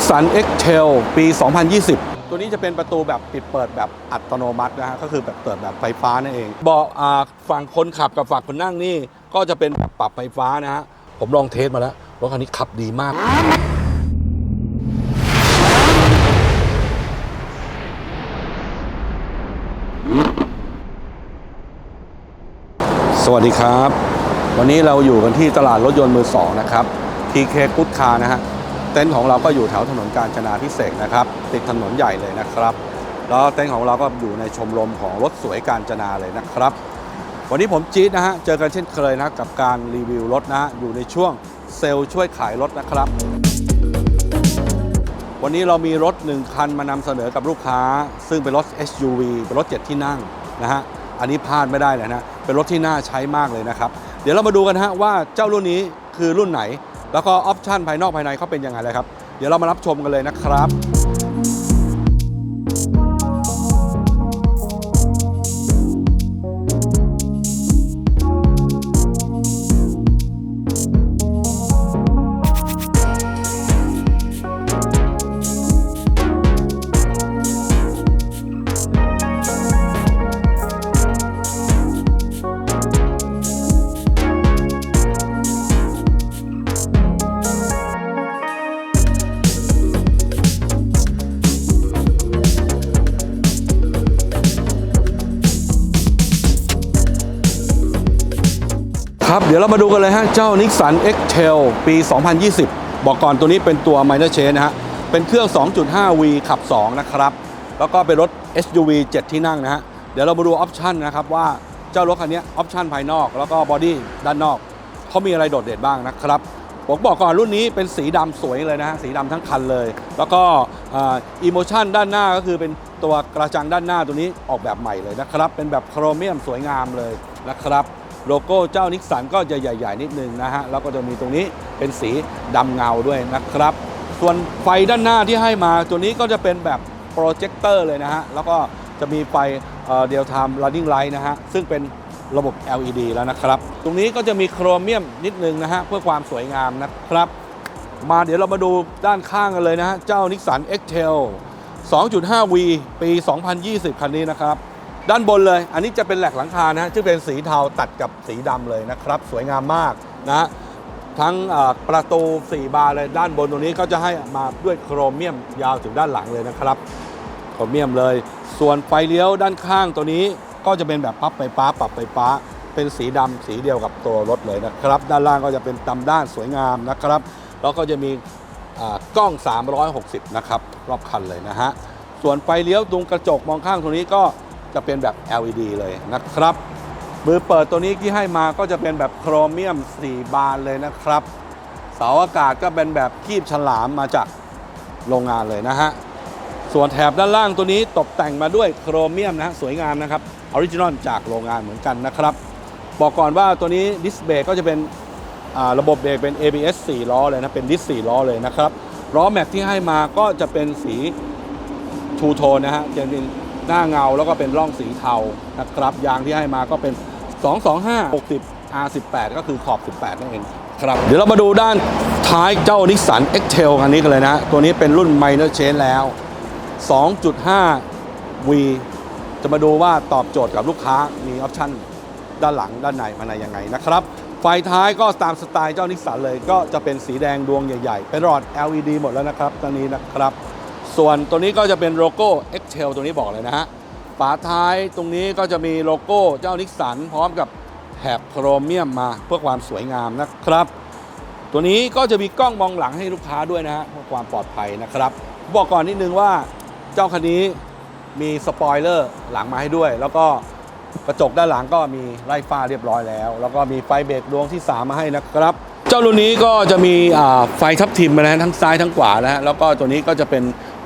Nissan X-Trail ปี 2020 ตัวนี้จะเป็นประตูแบบปิดเปิดแบบอัตโนมัตินะฮะก็คือแบบเปิดแบบไฟฟ้านั่นเองเบาะฝั่งคนขับกับฝั่งคนนั่งนี่ ก็จะเป็นแบบปรับไฟฟ้านะฮะผมลองเทสมาแล้วรถคันนี้ขับดีมากสวัสดีครับ วันนี้เราอยู่กันที่ตลาดรถยนต์มือสองนะครับ TK กุ๊ดคานะฮะ เต็นท์ของเราก็อยู่แถวถนนกาญจนาพิเศษนะครับ ติดถนนใหญ่เลยนะครับ แล้วเต็นท์ของเราก็อยู่ในชมรมของรถสวยกาญจนาเลยนะครับ วันนี้ผมจี๊ดนะฮะ เจอกันเช่นเคยนะกับการรีวิวรถนะฮะอยู่ในช่วงเซลล์ช่วยขายรถนะครับ วันนี้เรามีรถ 1 คันมานำเสนอกับลูกค้า ซึ่งเป็นรถ SUV เป็นรถ 7 ที่นั่งนะฮะ อันนี้พลาดไม่ได้เลยนะ เป็นรถที่น่าใช้มากเลยนะครับ เดี๋ยวเรามาดูกันฮะว่าเจ้ารุ่นนี้คือรุ่นไหน แล้วก็ออปชันภายนอกภายในเขาเป็นยังไงเลยครับ เดี๋ยวเรามารับชมกันเลยนะครับ ครับเดี๋ยวเรามาดูกันเลยฮะ เจ้า Nissan X-Trail ปี 2020 บอกก่อนตัวนี้เป็นตัว Minor Change นะฮะ เป็นเครื่อง 2.5V ขับ 2 นะครับ แล้วก็เป็นรถ SUV 7 ที่นั่งนะฮะ เดี๋ยวเรามาดูออปชันนะครับว่าเจ้ารถคันนี้ออปชันภายนอก แล้วก็บอดี้ด้านนอกเขามีอะไรโดดเด่นบ้างนะครับผมบอกก่อนรุ่นนี้เป็นสีดำสวยเลยนะฮะสีดำทั้งคันเลย แล้วก็อีโมชันด้านหน้าก็คือเป็นตัวกระจังด้านหน้าตัวนี้ออกแบบใหม่เลยนะครับ เป็นแบบโครเมียมสวยงามเลยนะครับ โลโก้เจ้านิกสันก็จะใหญ่ ๆ นิดนึงนะฮะ แล้วก็จะมีตรงนี้เป็นสีดำเงาด้วยนะครับ ส่วนไฟด้านหน้าที่ให้มาตัวนี้ก็จะเป็นแบบโปรเจคเตอร์เลยนะฮะ แล้วก็จะมีไฟเดียวไทม์ running light นะฮะ ซึ่งเป็นระบบ LED แล้วนะครับ ตรงนี้ก็จะมีโครเมียมนิดนึงนะฮะ เพื่อความสวยงามนะครับ มาเดี๋ยวเรามาดูด้านข้างกันเลยนะฮะ เจ้านิกสัน X-Tail 2.5V ปี 2020 คันนี้นะครับ ด้านบนเลย อันนี้จะเป็นแหลกหลังคานะฮะซึ่งเป็นสีเทาตัดกับสีดำเลยนะครับ สวยงามมากนะฮะทั้งประตู 4 บานเลยด้านบนตรงนี้ก็จะให้มาด้วยโครเมียมยาวถึงด้านหลังเลยนะครับ โครเมียมเลย ส่วนไฟเลี้ยวด้านข้างตัวนี้ก็จะเป็นแบบพับไฟฟ้าปรับไฟฟ้า เป็นสีดำสีเดียวกับตัวรถเลยนะครับ ด้านล่างก็จะเป็นตำด้านสวยงามนะครับ แล้วก็จะมีอ่ากล้อง 360 นะครับ รอบคันเลยนะฮะ ส่วนไฟเลี้ยวตรงกระจกมองข้างตรงนี้ก็ จะเป็นแบบ LED เลยนะครับมือเปิดตัวนี้ที่ให้มาก็จะเป็นแบบโครเมียม 4 บานเลยนะครับ เสาอากาศก็เป็นแบบคีบฉลามมาจากโรงงานเลยนะฮะ ส่วนแถบด้านล่างตัวนี้ตกแต่งมาด้วยโครเมียมนะฮะสวยงามนะครับออริจินอลจากโรงงานเหมือนกันนะครับ บอกก่อนว่าตัวนี้ดิสเบรกก็จะเป็นระบบเบรกเป็น ABS 4 ล้อเลยนะ เป็นดิส 4 ล้อเลยนะครับล้อแม็กที่ให้มาก็จะเป็นสีทูโทนนะฮะจะเป็น หน้าเงาแล้วก็เป็นร่องสีเทานะครับยางที่ให้มาก็เป็น 225 60 R18 ก็คือขอบ 18 นั่นเองครับเดี๋ยวเรามาดูด้านท้ายเจ้านิสสัน X-Trail คันนี้กันเลยนะ ตัวนี้เป็นรุ่น Minor Change แล้ว 2.5 V จะมาดูว่าตอบโจทย์กับลูกค้ามีออปชั่นด้านหลังด้านในภายในยังไงนะครับไฟท้ายก็ตามสไตล์เจ้านิสสันเลยก็จะเป็นสีแดงดวงใหญ่ ๆ เป็นหลอด LED หมดแล้วนะครับตอนนี้นะครับ ส่วนตัวนี้ก็จะเป็นโลโก้ X-Trail ตัวนี้บอกเลยนะฮะฝาท้ายตรงนี้ก็จะมีโลโก้เจ้านิสสันพร้อมกับแถบโครเมียมมาเพื่อความสวยงามนะครับ ตัวนี้ก็จะมีกล้องมองหลังให้ลูกค้าด้วยนะฮะเพื่อความปลอดภัยนะครับ บอกก่อนนิดนึงว่าเจ้าคันนี้มีสปอยเลอร์หลังมาให้ด้วย แล้วก็กระจกด้านหลังก็มีไล่ฟ้าเรียบร้อยแล้ว แล้วก็มีไฟเบรกดวงที่ 3 มาให้นะครับ เจ้ารุ่นนี้ก็จะมีไฟทับทิมนะฮะทั้งซ้ายทั้งขวานะฮะแล้วก็ตัวนี้ก็จะเป็น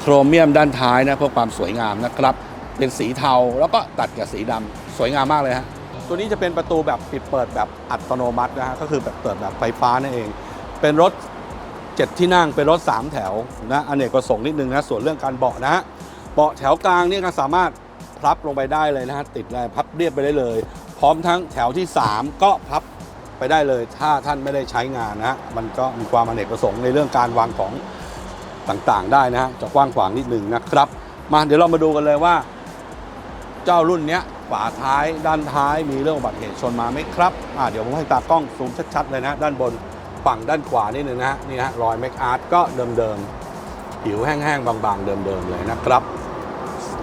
โครเมียมด้านท้ายนะเพื่อความสวยงามนะครับ เป็นสีเทาแล้วก็ตัดกับสีดำสวยงามมากเลยฮะตัวนี้จะเป็นประตูแบบปิดเปิดแบบอัตโนมัตินะฮะก็คือแบบเปิดแบบไฟฟ้านั่นเอง เป็นรถ 7 ที่นั่งเป็นรถ 3 แถวนะอเนกประสงค์นิดนึงนะส่วนเรื่องการเบาะนะฮะเบาะแถวกลางเนี่ยก็สามารถพับลงไปได้เลยนะฮะติดเลยพับเรียบไปได้เลย พร้อมทั้งแถวที่ 3 ก็พับไปได้เลย ถ้าท่านไม่ได้ใช้งานนะฮะมันก็มีความอเนกประสงค์ในเรื่องการวางของ ต่างๆ ได้นะฮะจะกว้างขวางนิดหนึ่งนะครับ มาเดี๋ยวเรามาดูกันเลยว่า เจ้ารุ่นเนี้ยฝาท้ายด้านท้ายมีเรื่องอุบัติเหตุชนมาไหมครับอ่าเดี๋ยวผมให้ตากล้องซูมชัดๆเลยนะด้านบนฝั่งด้านขวานิดนึงนะฮะนี่ฮะรอยแม็กอาร์ตก็เดิมๆผิวแห้งๆบางๆ เดิมๆเลยนะครับ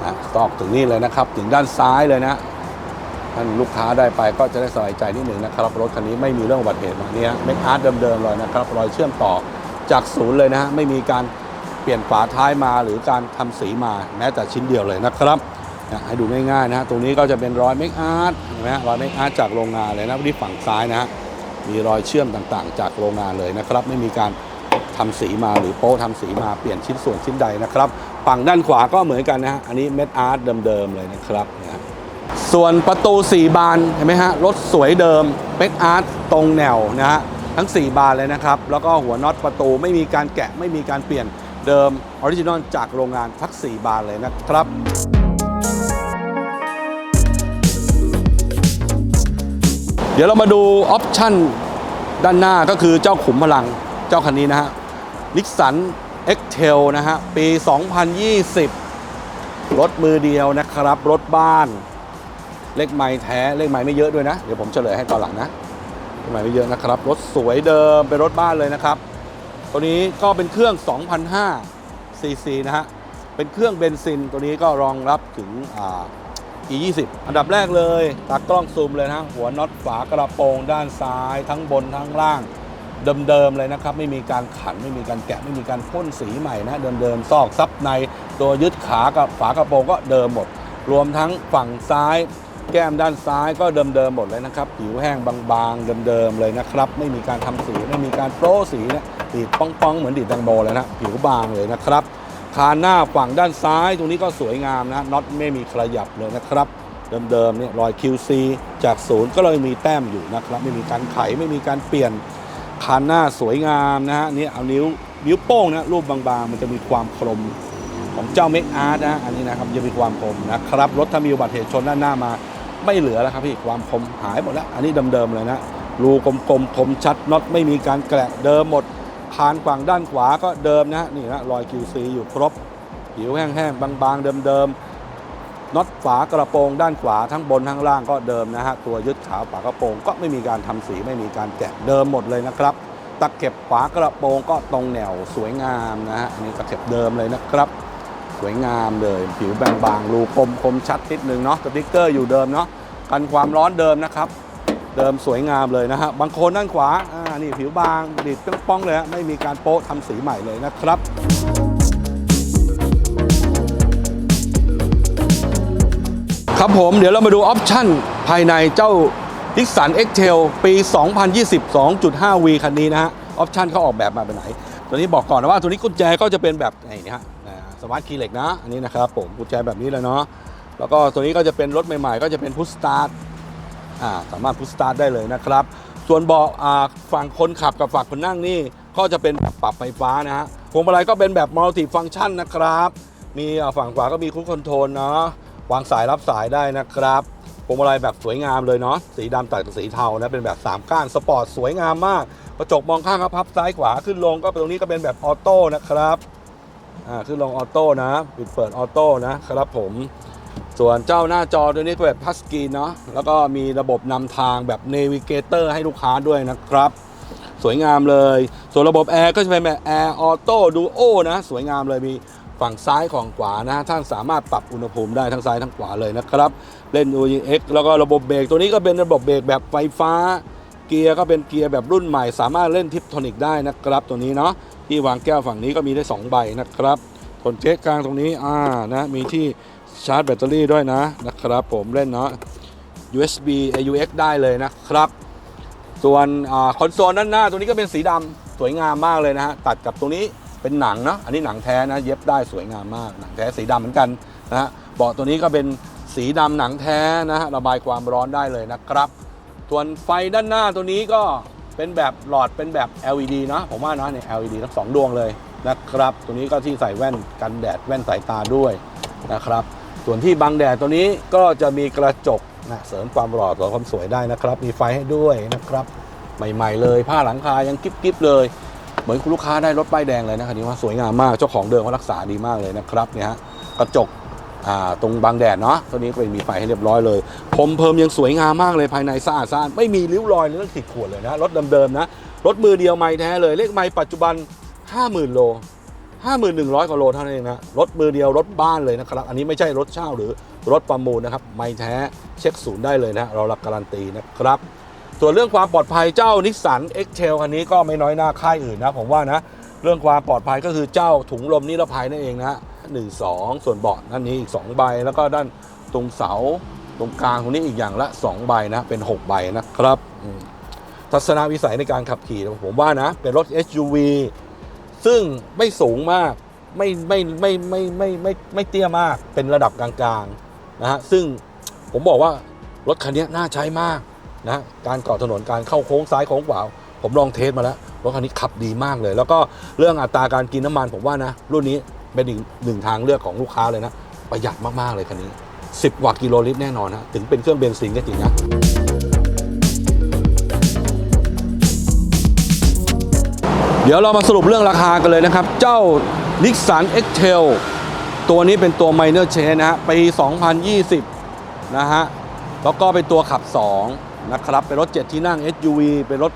อะตอกถึงนี่เลยนะครับ ถึงด้านซ้ายเลยนะท่านลูกค้าได้ไปก็จะได้สบายใจนิดหนึ่งนะครับ รถคันนี้ไม่มีเรื่องอุบัติเหตุมาเนี่ยเมคอาร์ตเดิมๆเลยนะครับ รอยเชื่อมต่อจากศูนย์เลยนะฮะไม่มีการ เปลี่ยนฝาท้ายมาหรือการทำสีมาแม้แต่ชิ้นเดียวเลยนะครับให้ดูง่ายๆนะฮะตรงนี้ก็จะเป็นรอยเมคอาร์ตเห็นไหมฮะรอยเมคอาร์ตจากโรงงานเลยนะที่ฝั่งซ้ายนะฮะมีรอยเชื่อมต่างๆ จากโรงงานเลยนะครับ ไม่มีการทำสีมาหรือโป๊ทำสีมาเปลี่ยนชิ้นส่วนชิ้นใดนะครับฝั่งด้านขวาก็เหมือนกันนะฮะอันนี้เมคอาร์ตเดิมๆเลยนะครับนะฮะส่วนประตู 4 บานเห็นไหมฮะรถสวยเดิมเป็กอาร์ตตรงแนวนะฮะทั้ง 4 บานเลยนะครับแล้วก็หัวน็อตประตูไม่มีการแกะไม่มีการเปลี่ยน เดิมออริจินอลจากโรงงานทั้ง4บานเลยนะครับเดี๋ยวเรามาดูออปชั่นด้านหน้าก็คือเจ้าขุมพลังเจ้าคันนี้นะฮะนิสสัน X-Trail นะฮะ ปี 2020 รถมือเดียวนะครับ รถบ้าน เลขไม้แท้ เลขไม้ไม่เยอะด้วยนะ เดี๋ยวผมเฉลยให้ตอนหลังนะเลขไม้ไม่เยอะนะครับ รถสวยเดิม เป็นรถบ้านเลยนะครับ ตัวนี้ก็เป็นเครื่อง 2,500ซีซีนะฮะ เป็นเครื่องเบนซิน ตัวนี้ก็รองรับถึงอ่า E20 อันดับแรกเลยตากล้องซูมเลยนะหัวน็อตฝากระโปรงด้านซ้าย ทั้งบนทั้งล่าง เดิมๆเลยนะครับ ไม่มีการขันไม่มีการแกะไม่มีการพ่นสีใหม่นะเดิมๆซอกซับในตัวยึดขากับฝากระโปรงก็เดิมหมด รวมทั้งฝั่งซ้าย แก้มด้านซ้ายก็เดิมๆหมดเลยนะครับ ผิวแห้งบางๆ เดิมๆเลยนะครับ ไม่มีการทำสีไม่มีการโปรสีนะดีดป้องๆ เหมือนดีดแตงโมเลยนะผิวบางเลยนะครับคานหน้าฝั่งด้านซ้ายตรงนี้ก็สวยงามนะน็อตไม่มีขยับเลยนะครับเดิมๆเนี่ยรอย QC จากศูนย์ก็เลยมีแต้มอยู่นะครับ ไม่มีการไขไม่มีการเปลี่ยนคานหน้าสวยงามนะฮะนี่เอานิ้วนิ้วโป้งนะรูปบางๆ มันจะมีความคมของเจ้าเมกอาร์ตนะฮะอันนี้นะครับจะมีความคมนะครับรถถ้ามีอุบัติเหตุชนด้านหน้ามา ไม่เหลือแล้วครับพี่ความคมหายหมดแล้ว อันนี้เดิมๆเลยนะรูกลมๆคมชัดน็อตไม่มีการแกละเดิมหมดคานฝั่งด้านขวาก็เดิมนะนี่นะรอย QC อยู่ครบผิวแห้งๆบางๆเดิมๆน็อตฝากระโปรงด้านขวาทั้งบนทั้งล่างก็เดิมนะฮะตัวยึดขาฝากระโปรงก็ไม่มีการทำสีไม่มีการแกะเดิมหมดเลยนะครับตะเข็บฝากระโปรงก็ตรงแนวสวยงามนะฮะอันนี้ตะเข็บเดิมเลยนะครับ สวยงามเลย ผิวบางๆรูคมคมชัดนิดนึงเนาะสติ๊กเกอร์อยู่เดิมเนาะกันความร้อนเดิมนะครับ เดิมสวยงามเลยนะฮะบางโคนด้านขวาอ่านี่ผิวบางดีดป้องเลยฮะไม่มีการโป๊ะทำสีใหม่เลยนะครับครับผมเดี๋ยวเรามาดูออปชั่นภายในเจ้า n i x s a n X-Trail ปี 2020 2.5V คันนี้นะฮะ ออปชั่นเขาออกแบบมาเป็นไหน ตัวนี้บอกก่อนนะว่าตัวนี้กุญแจก็จะเป็นแบบไหนนี่ฮะ สมาร์ทคีย์เหล็กนะ อันนี้นะครับผมกุญแจแบบนี้เลยเนาะแล้วก็ตัวนี้ก็จะเป็นรถใหม่ๆ ก็จะเป็นพุชสตาร์ทอ่าสามารถพุชสตาร์ทได้เลยนะครับ ส่วนเบาะอ่าฝั่งคนขับกับฝั่งคนนั่งนี่ก็จะเป็นแบบปรับไฟฟ้านะฮะพวงมาลัยก็เป็นแบบมัลติฟัง c t ชันนะครับ มีฝั่งขวาก็มีคุ c คอนโทรลเนาะวางสายรับสายได้นะครับพวงมาลัยแบบสวยงามเลยเนาะสีดำตัดกับสีเทานะเป็นแบบ3ก้านสปอร์ตสวยงามมากกระจกมองข้างก็พับซ้ายขวาขึ้นลงก็ตรงนี้ก็เป็นแบบออโต้นะครับ อ่าขึ้นลงออโต้นะ ปิดเปิดออโต้นะครับผม ส่วนเจ้าหน้าจอตัวนี้ก็แบบทัชสกรีนเนาะแล้วก็มีระบบนำทางแบบเนวิเกเตอร์ให้ลูกค้าด้วยนะครับ สวยงามเลย ส่วนระบบแอร์ก็จะเป็นแบบแอร์ออโต้ดูโอนะ สวยงามเลยมีฝั่งซ้ายของขวานะท่านสามารถปรับอุณหภูมิได้ทั้งซ้ายทั้งขวาเลยนะครับ เล่น UX แล้วก็ระบบเบรกตัวนี้ก็เป็นระบบเบรกแบบไฟฟ้า เกียร์ก็เป็นเกียร์แบบรุ่นใหม่ สามารถเล่นทิปโทนิกได้นะครับตัวนี้เนาะ ที่วางแก้วฝั่งนี้ก็มีได้ 2 ใบนะครับผลเจ๊กกลางตรงนี้อ่านะมีที่ชาร์จแบตเตอรี่ด้วยนะนะครับ ผมเล่นเนาะ USB AUX ได้เลยนะครับ ส่วนอคอนโซลด้านหน้าตัวนี้ก็เป็นสีดำสวยงามมากเลยนะฮะตัดกับตรงนี้เป็นหนังเนาะอันนี้หนังแท้นะเย็บได้สวยงามมากหนังแท้สีดำเหมือนกันนะฮะเบาะตัวนี้ก็เป็นสีดำหนังแท้นะฮะระบายความร้อนได้เลยนะครับส่วนไฟด้านหน้าตัวนี้ก็ เป็นแบบหลอดเป็นแบบ LED นะผมว่านะเนี่ย LED ทั้งสองดวงเลยนะครับ ตัวนี้ก็ที่ใส่แว่นกันแดดแว่นสายตาด้วยนะครับ ส่วนที่บังแดดตัวนี้ก็จะมีกระจกนะเสริมความหล่อเสริมความสวยได้นะครับ มีไฟให้ด้วยนะครับ ใหม่ๆเลย ผ้าหลังคายังกิ๊บๆเลย เหมือนคุณลูกค้าได้รถป้ายแดงเลยนะคันนี้ว่าสวยงามมากเจ้าของเดิมเขารักษาดีมากเลยนะครับเนี่ยฮะกระจก ตรงบางแดดเนาะตัวนี้ก็เป็นมีไฟให้เรียบร้อยเลยผมเพิ่มยังสวยงามมากเลยภายในสะอาดสะอาดไม่มีริ้วรอยเรื่องขีดข่วนเลยนะรถเดิมๆนะรถมือเดียวไม่แท้เลยเลขไม่ปัจจุบัน 50,000 โล51,100กว่าโลเท่านั้นเองนะรถมือเดียวรถบ้านเลยนะครับ อันนี้ไม่ใช่รถเช่าหรือรถประมูลนะครับ ไม่แท้เช็คศูนย์ได้เลยนะเรารับการันตีนะครับส่วนเรื่องความปลอดภัยเจ้านิสสัน X-Trail คันนี้ก็ไม่น้อยหน้าค่ายอื่นนะผมว่านะ เรื่องความปลอดภัยก็คือเจ้าถุงลมนิรภัยนั่นเองนะ หนึ่งสองส่วนเบาะนั่นนี้อีก 2 ใบ แล้วก็ด้านตรงเสาตรงกลางตรงนี้อีกอย่างละ 2 ใบนะ เป็น 6 ใบนะครับทัศนวิสัยในการขับขี่ผมว่านะ เป็นรถ SUV ซึ่งไม่สูงมากไม่ไม่ไม่ไม่ไม่ไม่ไม่เตี้ยมากเป็นระดับกลางๆนะฮะซึ่งผมบอกว่ารถคันนี้น่าใช้มากนะการเกาะถนนการเข้าโค้งซ้ายโค้งขวาผมลองเทสมาแล้วรถคันนี้ขับดีมากเลย แล้วก็เรื่องอัตราการกินน้ำมันผมว่านะรุ่นนี้ เป็นอีกหนึ่งทางเลือกของลูกค้าเลยนะ ประหยัดมาก ๆ เลยคันนี้ 10 กว่ากิโลลิตรแน่นอนฮะถึงเป็นเครื่องเบนซินก็จริงนะเดี๋ยวเรามาสรุปเรื่องราคากันเลยนะครับ เจ้า Nissan X-Trail ตัวนี้เป็นตัว Minor Change นะฮะปี 2020 นะฮะ แล้วก็เป็นตัวขับ 2 นะครับ เป็นรถ 7 ที่นั่ง SUV เป็นรถ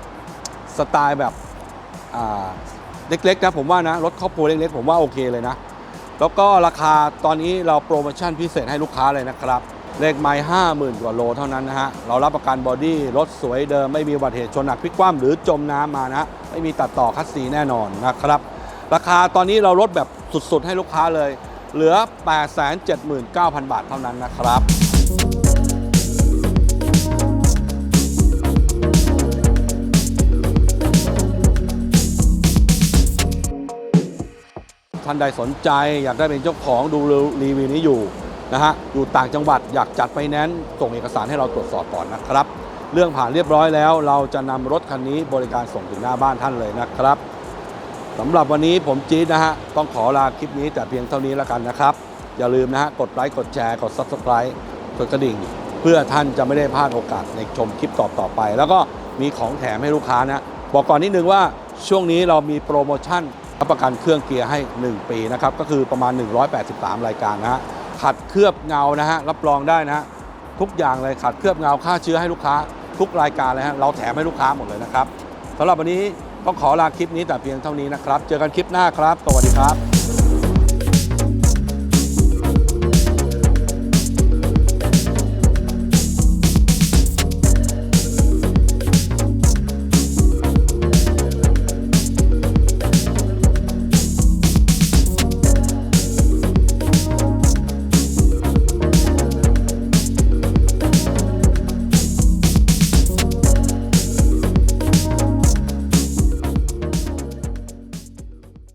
สไตล์แบบเล็กๆนะผมว่านะ รถครอบครัวเล็กๆ ผมว่าโอเคเลยนะ แล้วก็ราคาตอนนี้เราโปรโมชั่นพิเศษให้ลูกค้าเลยนะครับ เลขไม้ห้าหมื่นกว่าโลเท่านั้นนะฮะ เรารับประกันบอดี้รถสวยเดิม ไม่มีบัติเหตุชนหนักพลิกคว่ำหรือจมน้ำมานะฮะไม่มีตัดต่อคัดสีแน่นอนนะครับ ราคาตอนนี้เราลดแบบสุดๆ ให้ลูกค้าเลย เหลือ 879,000 บาทเท่านั้นนะครับ ท่านใดสนใจ อยากได้เป็นเจ้าของดูรีวิวนี้อยู่นะฮะอยู่ต่างจังหวัดอยากจัดไฟแนนซ์ส่งเอกสารให้เราตรวจสอบก่อนนะครับ เรื่องผ่านเรียบร้อยแล้ว เราจะนำรถคันนี้บริการส่งถึงหน้าบ้านท่านเลยนะครับสำหรับวันนี้ผมจี๊ดนะฮะต้องขอลาคลิปนี้แต่เพียงเท่านี้แล้วกันนะครับ อย่าลืมนะฮะกดไลค์กดแชร์กด Subscribe กดกระดิ่ง เพื่อท่านจะไม่ได้พลาดโอกาสในชมคลิปต่อๆไป แล้วก็มีของแถมให้ลูกค้านะบอกก่อนนิดนึงว่าช่วงนี้เรามีโปรโมชั่น รับประกันเครื่องเกียร์ให้ 1 ปีนะครับก็คือประมาณ 183 รายการนะฮะขัดเคลือบเงานะฮะรับรองได้นะฮะทุกอย่างเลยขัดเคลือบเงาฆ่าเชื้อให้ลูกค้า ทุกรายการเลยฮะเราแถมให้ลูกค้าหมดเลยนะครับสำหรับวันนี้ต้องขอลาคลิปนี้แต่เพียงเท่านี้นะครับ เจอกันคลิปหน้าครับ สวัสดีครับ